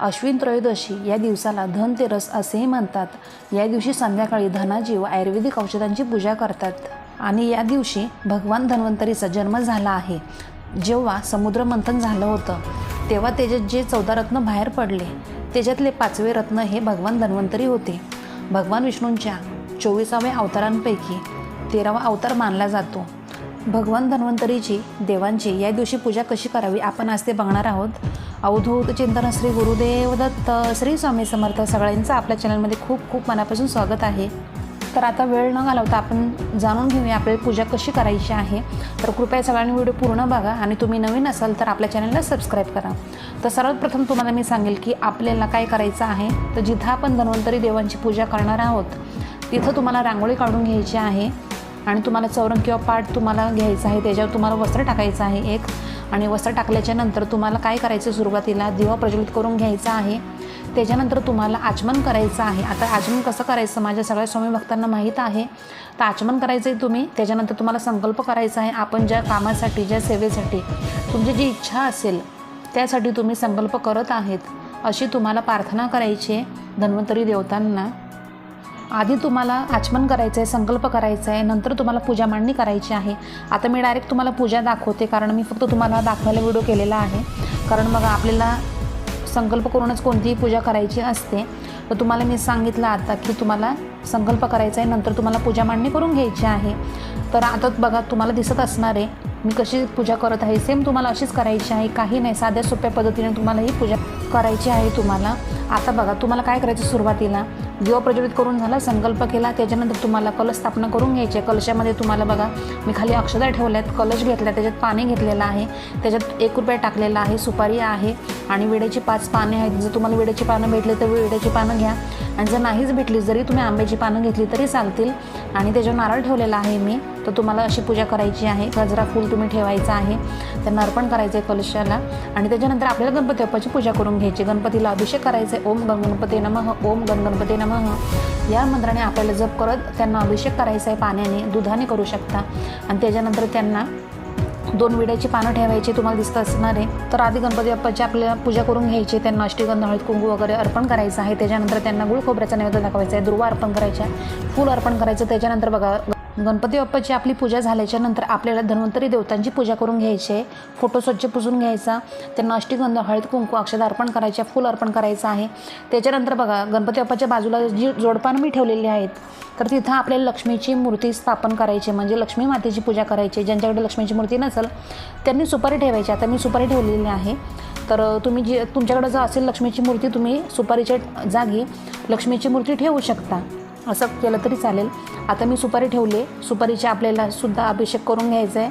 अश्विन त्रयोदशी या दिवसाला धनतेरस असेही म्हणतात. या दिवशी संध्याकाळी धनाजी व आयुर्वेदिक औषधांची पूजा करतात. आणि या दिवशी भगवान धन्वंतरीचा जन्म झाला आहे. जेव्हा समुद्र मंथन झालं होतं तेव्हा त्याच्यात जे चौदा रत्न बाहेर पडले. त्याच्यातले पाचवे रत्न हे भगवान धन्वंतरी होते. भगवान विष्णूंच्या चोवीसाव्या अवतारांपैकी तेरावा अवतार मानला जातो. भगवान धन्वंतरीची देवांची या दिवशी पूजा कशी करावी आपण आज ते बघणार आहोत. अवधूत चिंतन श्री गुरुदेव दत्त श्री स्वामी समर्थ सगळ्यांचं आपल्या चॅनलमध्ये खूप खूप मनापासून स्वागत आहे. तर आता वेळ न घालवता आपण जाणून घेऊया आपल्याला पूजा कशी करायची आहे. तर कृपया सगळ्यांनी व्हिडिओ पूर्ण बघा आणि तुम्ही नवीन असाल तर आपल्या चॅनलला सबस्क्राईब करा. तर सर्वात प्रथम तुम्हाला मी सांगेल की आपल्याला काय करायचं आहे. तर जिथं आपण धन्वंतरी देवांची पूजा करणार आहोत तिथं तुम्हाला रांगोळी काढून घ्यायची आहे. आणि तुम्हाला चौरंग किंवा पाठ तुम्हाला घ्यायचं आहे. त्याच्यावर तुम्हाला वस्त्र टाकायचं आहे एक. आणि वस्त्र टाकल्याच्या नंतर तुम्हाला काय करायचं सुरुवातीला? दिवा प्रज्वलित करून घ्यायचा आहे. त्याच्यानंतर तुम्हाला आचमन करायचं आहे. आता आचमन कसं करायचं? माझ्या सगळ्या स्वामी भक्तांना माहीत आहे. तर आचमन करायचं आहे तुम्ही. त्याच्यानंतर तुम्हाला संकल्प करायचा आहे. आपण ज्या कामासाठी ज्या सेवेसाठी तुमची जी इच्छा असेल त्यासाठी तुम्ही संकल्प करत आहेत. अशी तुम्हाला प्रार्थना करायची आहे. धन्वंतरी देवतांना. आधी तुम्हाला आचमन करायचं आहे संकल्प करायचा आहे नंतर तुम्हाला पूजा मांडणी करायची आहे. आता मी डायरेक्ट तुम्हाला पूजा दाखवते कारण मी फक्त तुम्हाला दाखवायला व्हिडिओ केलेला आहे. कारण मग आपल्याला संकल्प करूनच कोणतीही पूजा करायची असते. तर तुम्हाला मी सांगितलं आता की तुम्हाला संकल्प करायचा आहे नंतर तुम्हाला पूजा मांडणी करून घ्यायची आहे. तर आता बघा तुम्हाला दिसत असणार आहे मी कशी पूजा करत आहे सेम तुम्हाला अशीच करायची आहे. काही नाही साध्या सोप्या पद्धतीने तुम्हाला ही पूजा करायची आहे तुम्हाला. आता बघा तुम्हाला काय करायचं सुरुवातीला? दिवा प्रज्वलित करून झाला संकल्प केला त्याच्यानंतर तुम्हाला कलश स्थापना करून घ्यायची. आहे कलशामध्ये तुम्हाला बघा मी खाली अक्षदा ठेवल्यात कलश घेतला त्याच्यात पाणी घेतलेलं आहे त्याच्यात एक रुपया टाकलेला आहे सुपारी आहे आणि विड्याची पाच पाने आहेत. जर तुम्हाला विड्याची पानं भेटली तर विड्याची पानं घ्या. आणि जर नाहीच भेटली जरी तुम्ही आंब्याची पानं घेतली तरी चालतील. आणि त्याच्यावर नारळ ठेवलेला आहे मी तर तुम्हाला अशी पूजा करायची आहे. गजरा फूल तुम्ही ठेवायचं आहे त्यांना अर्पण करायचं आहे कलशाला. आणि त्याच्यानंतर आपल्याला गणपती बाप्पाची पूजा करून घ्यायची. गणपतीला अभिषेक करायचा आहे ओम गण गणपती नमः ओम गणगणपती नम. नमः या मंत्राने आपल्याला जप करत त्यांना अभिषेक करायचा आहे पाण्याने दुधाने करू शकता. आणि त्याच्यानंतर त्यांना दोन विड्याची पानं ठेवायची तुम्हाला दिसत असणार आहे. तर आधी गणपती बाप्पाची आपल्याला पूजा करून घ्यायची त्यांना अष्टीगंध हळद कुंकू वगैरे अर्पण करायचं आहे. त्याच्यानंतर त्यांना गुळ खोबऱ्याचा नैवेद्य दाखवायचा आहे दुर्वा अर्पण करायच्या फूल अर्पण करायचं त्याच्यानंतर बघा गणपती बाप्पाची आपली पूजा झाल्याच्यानंतर आपल्याला धन्वंतरी देवतांची पूजा करून घ्यायची आहे फोटो स्वच्छ पुसून घ्यायचा त्यांना अष्टीगंध हळद कुंकू अक्षदा अर्पण करायच्या फूल अर्पण करायचं आहे. त्याच्यानंतर बघा गणपती बाप्पाच्या बाजूला जी जोडपानं मी ठेवलेली आहेत तर तिथं आपल्याला लक्ष्मीची मूर्ती स्थापन करायची म्हणजे लक्ष्मी मातेची पूजा करायची. ज्यांच्याकडे लक्ष्मीची मूर्ती नसेल त्यांनी सुपारी ठेवायची. आता मी सुपारी ठेवलेली आहे. तर तुम्ही जी तुमच्याकडे जर असेल लक्ष्मीची मूर्ती तुम्ही सुपारीच्या जागी लक्ष्मीची मूर्ती ठेवू शकता. असं केलं तरी चालेल. आता मी सुपारी ठेवली सुपारीचे आपल्याला सुद्धा अभिषेक करून घ्यायचा आहे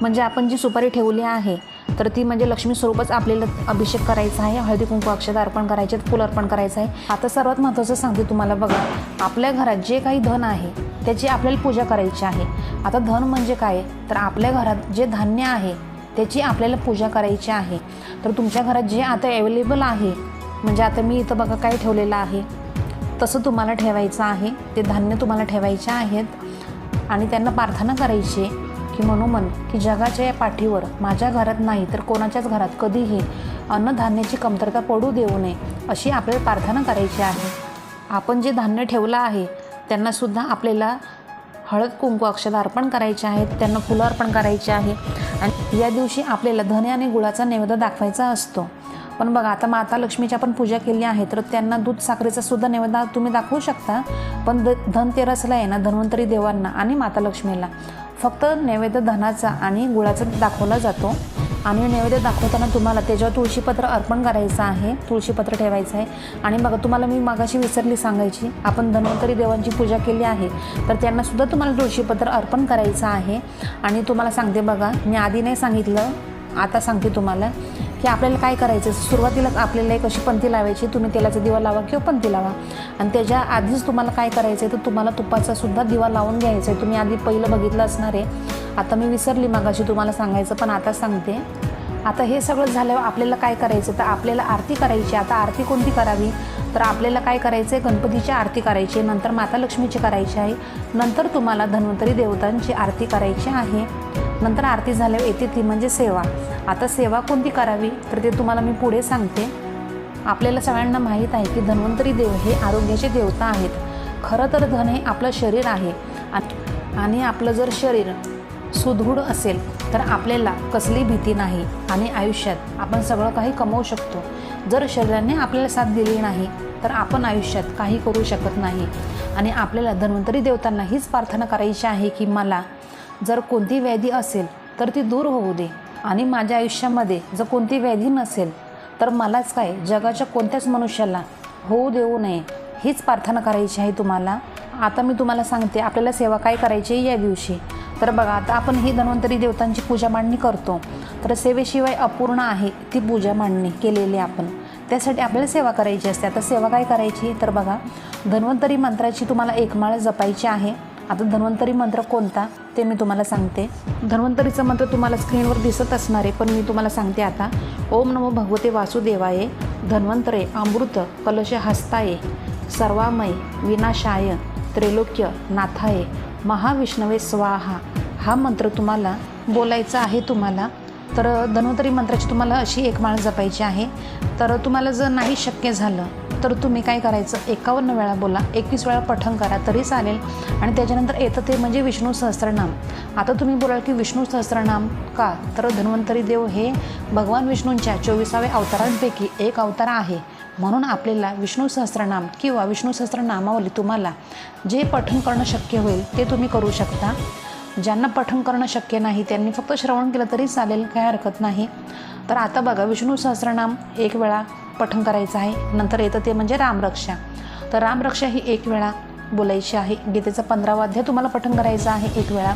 म्हणजे आपण जी सुपारी ठेवली आहे तर ती म्हणजे लक्ष्मी स्वरूपच आपल्याला अभिषेक करायचा आहे. हळदी कुंकू अक्षता अर्पण करायचे फुल अर्पण करायचं आहे. आता सर्वात महत्त्वाचं सांगते तुम्हाला बघा. आपल्या घरात जे काही धन आहे त्याची आपल्याला पूजा करायची आहे. आता धन म्हणजे काय? तर आपल्या घरात जे धान्य आहे त्याची आपल्याला पूजा करायची आहे. तर तुमच्या घरात जे आता अवेलेबल आहे म्हणजे आता मी इथं बघा काय ठेवलेलं आहे. तसं तुम्हाला ठेवायचं आहे. ते धान्य तुम्हाला ठेवायचे आहेत. आणि त्यांना प्रार्थना करायची की मनोमन की जगाच्या या पाठीवर माझ्या घरात नाही तर कोणाच्याच घरात कधीही अन्नधान्याची कमतरता पडू देऊ नये अशी आपल्याला प्रार्थना करायची आहे. आपण जे धान्य ठेवलं आहे त्यांनासुद्धा आपल्याला हळद कुंकू अक्षदा अर्पण करायचे आहेत. त्यांना फुलं अर्पण करायची आहे. आणि या दिवशी आपल्याला धने आणि गुळाचा नैवेद्य दाखवायचा असतो. पण बघा आता माता लक्ष्मीची आपण पूजा केली आहे तर त्यांना दूध साखरेचा सुद्धा नैवेद्य तुम्ही दाखवू शकता. पण द धनतेरसला आहे ना धन्वंतरी देवांना आणि माता लक्ष्मीला. फक्त नैवेद्य धनाचा आणि गुळाचा दाखवला जातो. आणि नैवेद्य दाखवताना तुम्हाला त्याच्यावर तुळशीपत्र अर्पण करायचं आहे तुळशीपत्र ठेवायचं आहे. आणि बघा तुम्हाला मी मागाशी विसरली सांगायची आपण धन्वंतरी देवांची पूजा केली आहे तर त्यांनासुद्धा तुम्हाला तुळशीपत्र अर्पण करायचं आहे. आणि तुम्हाला सांगते बघा मी आधी नाही सांगितलं आता सांगते तुम्हाला. की आपल्याला काय करायचं? सुरुवातीलाच आपल्याला एक अशी पंथी लावायची तुम्ही तेलाचा दिवा लावा किंवा पंथी लावा. आणि त्याच्या आधीच तुम्हाला काय करायचं आहे तर तुम्हाला तुपाचा सुद्धा दिवा लावून घ्यायचा आहे तुम्ही आधी पहिलं बघितलं असणार आहे. आता मी विसरली मागाशी तुम्हाला सांगायचं पण आता सांगते. आता हे सगळं झाल्यावर आपल्याला काय करायचं? तर आपल्याला आरती करायची. आता आरती कोणती करावी? तर आपल्याला काय करायचं आहे गणपतीची आरती करायची. आहे नंतर माता लक्ष्मीची करायची आहे. नंतर तुम्हाला धन्वंतरी देवतांची आरती करायची आहे. नंतर आरती झाल्यावर येते ती म्हणजे सेवा. आता सेवा कोणती करावी? तर ते तुम्हाला मी पुढे सांगते. आपल्याला सगळ्यांना माहीत आहे की धन्वंतरी देव हे आरोग्याचे देवता आहेत. खरं तर धन हे आपलं शरीर आहे. आ- आणि आपलं जर शरीर सुदृढ असेल तर आपल्याला कसली भीती नाही. आणि आयुष्यात आपण सगळं काही कमवू शकतो. जर शरीराने आपल्याला साथ दिली नाही तर आपण आयुष्यात काही करू शकत नाही. आणि आपल्याला धन्वंतरी देवतांना हीच प्रार्थना करायची आहे की मला जर कोणती व्याधी असेल तर ती दूर होऊ दे. आणि माझ्या आयुष्यामध्ये जर कोणती व्याधी नसेल तर मलाच काय जगाच्या कोणत्याच मनुष्याला होऊ देऊ नये. हीच प्रार्थना करायची आहे तुम्हाला. आता मी तुम्हाला सांगते आपल्याला सेवा काय करायची आहे या दिवशी. तर बघा आता आपण ही धन्वंतरी देवतांची पूजा मांडणी करतो. तर सेवेशिवाय अपूर्ण आहे ती पूजा मांडणी केलेली आपण. त्यासाठी आपल्याला सेवा करायची असते. आता सेवा काय करायची? तर बघा धन्वंतरी मंत्राची तुम्हाला एक माळ जपायची आहे. आता धन्वंतरी मंत्र कोणता ते मी तुम्हाला सांगते. धन्वंतरीचं मंत्र तुम्हाला स्क्रीनवर दिसत असणार आहे पण मी तुम्हाला सांगते आता. ओम नमो भगवते वासुदेवाय धन्वंतरे अमृत कलश हस्ताये सर्वामय विनाशाय त्रैलोक्य नाथाये महाविष्णवे स्वाहा. हा मंत्र तुम्हाला बोलायचा आहे तुम्हाला. तर धन्वंतरी मंत्राची तुम्हाला अशी एक माळ जपायची आहे. तर तुम्हाला जर नाही शक्य झालं तर तुम्ही काय करायचं? एकावन्न वेळा बोला एकवीस वेळा पठण करा तरी चालेल. आणि त्याच्यानंतर येतं ते म्हणजे विष्णू सहस्त्रनाम आता तुम्ही बोलाल की विष्णू सहस्त्रनाम का? तर धन्वंतरी देव हे भगवान विष्णूंच्या चोवीसाव्या अवतारांपैकी एक अवतार आहे. म्हणून आपल्याला विष्णू सहस्रनाम किंवा विष्णू सहस्रनामावली तुम्हाला जे पठण करणं शक्य होईल ते तुम्ही करू शकता. ज्यांना पठण करणं शक्य नाही त्यांनी फक्त श्रवण केलं तरी चालेल काही हरकत नाही. तर आता बघा विष्णू सहस्रनाम एक वेळा पठण करायचं आहे. नंतर येतं ते म्हणजे रामरक्षा. तर रामरक्षा ही एक वेळा बोलायची आहे. गीतेचं पंधरावा अध्याय तुम्हाला पठण करायचं आहे एक वेळा.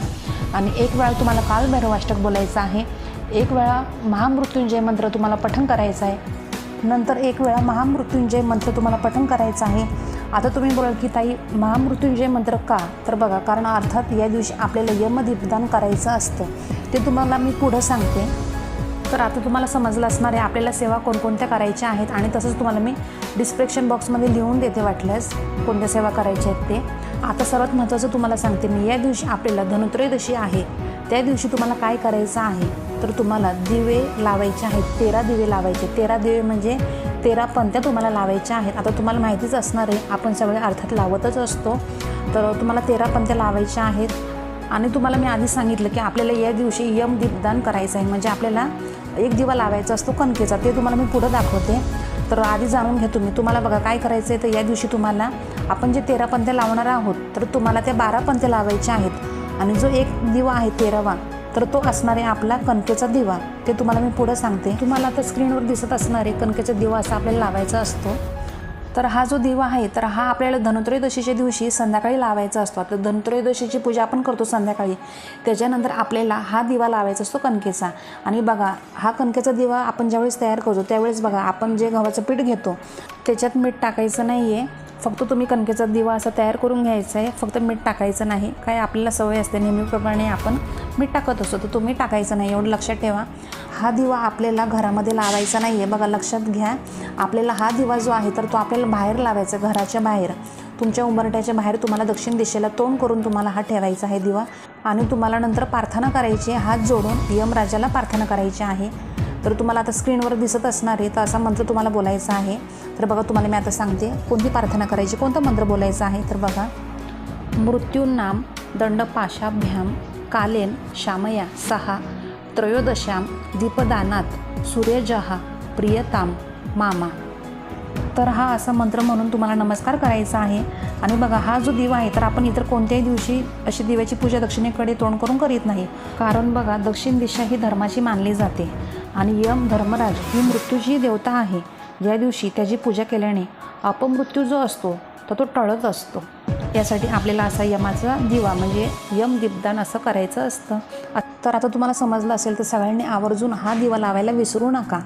आणि एक वेळा तुम्हाला कालभैरवाष्टक बोलायचं आहे. एक वेळा महामृत्युंजय मंत्र तुम्हाला पठण करायचं आहे. नंतर एक वेळा महामृत्युंजय मंत्र तुम्हाला पठण करायचं आहे. आता तुम्ही बोलाल की ताई महामृत्युंजय मंत्र का? तर बघा कारण अर्थात या दिवशी आपल्याला यमदीपदान करायचं असतं. ते तुम्हाला मी पुढं सांगते. तर आता तुम्हाला समजलं असणार आहे आपल्याला सेवा कोणकोणत्या करायच्या आहेत आणि तसंच तुम्हाला मी डिस्क्रिप्शन बॉक्समध्ये लिहून देते वाटल्यास कोणत्या सेवा करायच्या आहेत ते. आता सर्वात महत्त्वाचं तुम्हाला सांगते मी या दिवशी आपल्याला धनुत्रयोदशी आहे. त्या दिवशी तुम्हाला काय करायचं आहे? तर तुम्हाला दिवे लावायचे आहेत तेरा दिवे लावायचे. तेरा दिवे म्हणजे तेरा पंत्या तुम्हाला लावायच्या आहेत. आता तुम्हाला माहितीच असणार आहे आपण सगळे अर्थात लावतच असतो. तर तुम्हाला तेरा पंत्या लावायच्या आहेत. आणि तुम्हाला मी आधी सांगितलं की आपल्याला या दिवशी यम दीपदान करायचं आहे. म्हणजे आपल्याला एक दिवा लावायचा असतो कणकेचा. ते तुम्हाला मी पुढं दाखवते. तर आधी जाणून घ्या तुम्ही. तुम्हाला बघा काय करायचं आहे तर या दिवशी तुम्हाला आपण जे तेरा पंत्या लावणार आहोत तर तुम्हाला त्या बारा पंत्या लावायच्या आहेत. आणि जो एक दिवा आहे तेरावा तर तो असणार आहे आपला कणकेचा दिवा. ते तुम्हाला मी पुढं सांगते. तुम्हाला आता स्क्रीनवर दिसत असणार आहे कणकेचा दिवा असा आपल्याला लावायचा असतो. तर हा जो दिवा आहे तर हा आपल्याला धनुत्रयोदशीच्या दिवशी संध्याकाळी लावायचा असतो. आता धनुत्रयोदशीची पूजा आपण करतो संध्याकाळी. त्याच्यानंतर आपल्याला हा दिवा लावायचा असतो कणकेचा. आणि बघा हा कणकेचा दिवा आपण ज्यावेळेस तयार करतो त्यावेळेस बघा आपण जे गव्हाचं पीठ घेतो त्याच्यात मीठ टाकायचं नाही आहे फक्त तुम्ही कणकेचा दिवा असा तयार करून घ्यायचा आहे. फक्त मीठ टाकायचं नाही. काय आपल्याला सवय असते नेहमीप्रमाणे आपण मी टाकत असतो तर तुम्ही टाकायचं नाही. एवढं लक्षात ठेवा. हा दिवा आपल्याला घरामध्ये लावायचा नाही आहे बघा लक्षात घ्या. आपल्याला हा दिवा जो आहे तर तो आपल्याला बाहेर लावायचा घराच्या बाहेर. तुमच्या उंबरट्याच्या बाहेर तुम्हाला दक्षिण दिशेला तोंड करून तुम्हाला हा ठेवायचा आहे दिवा. आणि तुम्हाला नंतर प्रार्थना करायची आहे. हात जोडून यमराजाला प्रार्थना करायची आहे. तर तुम्हाला आता स्क्रीनवर दिसत असणार आहे तर असा मंत्र तुम्हाला बोलायचा आहे. तर बघा तुम्हाला मी आता सांगते. कोणती प्रार्थना करायची कोणता मंत्र बोलायचा आहे? तर बघा. मृत्यूनाम दंडपाशाभ्याम कालेन श्यामया सहा त्रयोदशाम दीपदानात सूर्यजहा प्रियताम मामा. तर हा असा मंत्र म्हणून तुम्हाला नमस्कार करायचा आहे. आणि बघा हा जो दिवा आहे तर आपण इतर कोणत्याही दिवशी अशी दिव्याची पूजा दक्षिणेकडे तोंड करून करीत नाही. कारण बघा दक्षिण दिशा ही धर्माची मानली जाते. आणि यम धर्मराज ही मृत्यूची देवता आहे. ज्या दिवशी त्याची पूजा केल्याने अपमृत्यू जो असतो तर तो टळत असतो. यासाठी आपल्याला असा यमाचा दिवा म्हणजे यम दीपदान असं करायचं असतं. आ- तर आता तुम्हाला समजलं असेल तर सगळ्यांनी आवर्जून हा दिवा लावायला विसरू नका.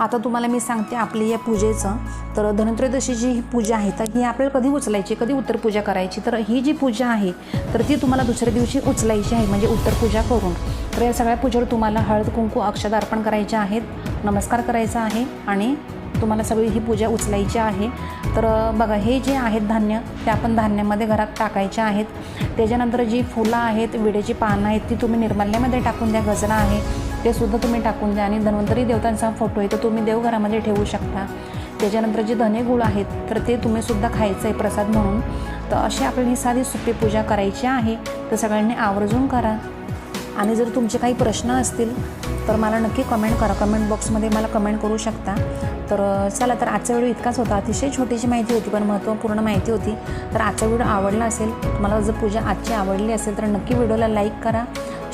आता तुम्हाला मी सांगते आपली या पूजेचं. तर धनत्रयोदशीची ही पूजा आहे तर ही आपल्याला कधी उचलायची कधी उत्तर पूजा करायची? तर ही जी पूजा आहे तर ती तुम्हाला दुसऱ्या दिवशी उचलायची आहे म्हणजे उत्तर पूजा करून. तर या सगळ्या पूजेवर तुम्हाला हळद कुंकू अक्षत अर्पण करायचे आहेत नमस्कार करायचा आहे आणि तुम्हाला सगळी ही पूजा उचलायची आहे. तर बघा हे जे आहेत धान्य ते आपण धान्यामध्ये घरात टाकायचे आहेत. त्याच्यानंतर जी फुलं आहेत विड्याची पानं आहेत ती तुम्ही निर्माल्यामध्ये टाकून द्या गजरा आहे ते सुद्धा तुम्ही टाकून द्या. आणि धन्वंतरी देवतांचा फोटो आहे तो तुम्ही देवघरामध्ये ठेवू शकता. त्याच्यानंतर जे धने गुळ आहेत तर ते तुम्ही सुद्धा खायचं आहे प्रसाद म्हणून. तर अशी आपल्याला ही साधी सुपी पूजा करायची आहे. तर सगळ्यांनी आवर्जून करा. आणि जर तुमचे काही प्रश्न असतील तर मला नक्की कमेंट करा. कमेंट बॉक्समध्ये मला कमेंट करू शकता. तर चला तर आजचा व्हिडिओ इतकाच होता. अतिशय छोटीशी माहिती होती पण महत्त्वपूर्ण माहिती होती. तर आजचा व्हिडिओ आवडला असेल तुम्हाला जर पूजा आजची आवडली असेल तर नक्की व्हिडिओला लाईक करा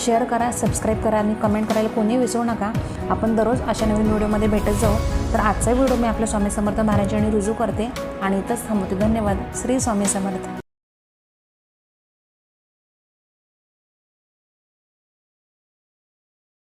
शेअर करा सबस्क्राईब करा आणि कमेंट करायला कोणी विसरू नका. आपण दररोज अशा नवीन व्हिडिओमध्ये भेटत जाऊ. तर आजचा व्हिडिओ मी आपल्या स्वामी समर्थ महाराजांनी रुजू करते. आणि इथंच थांबवते. धन्यवाद. श्री स्वामी समर्थ.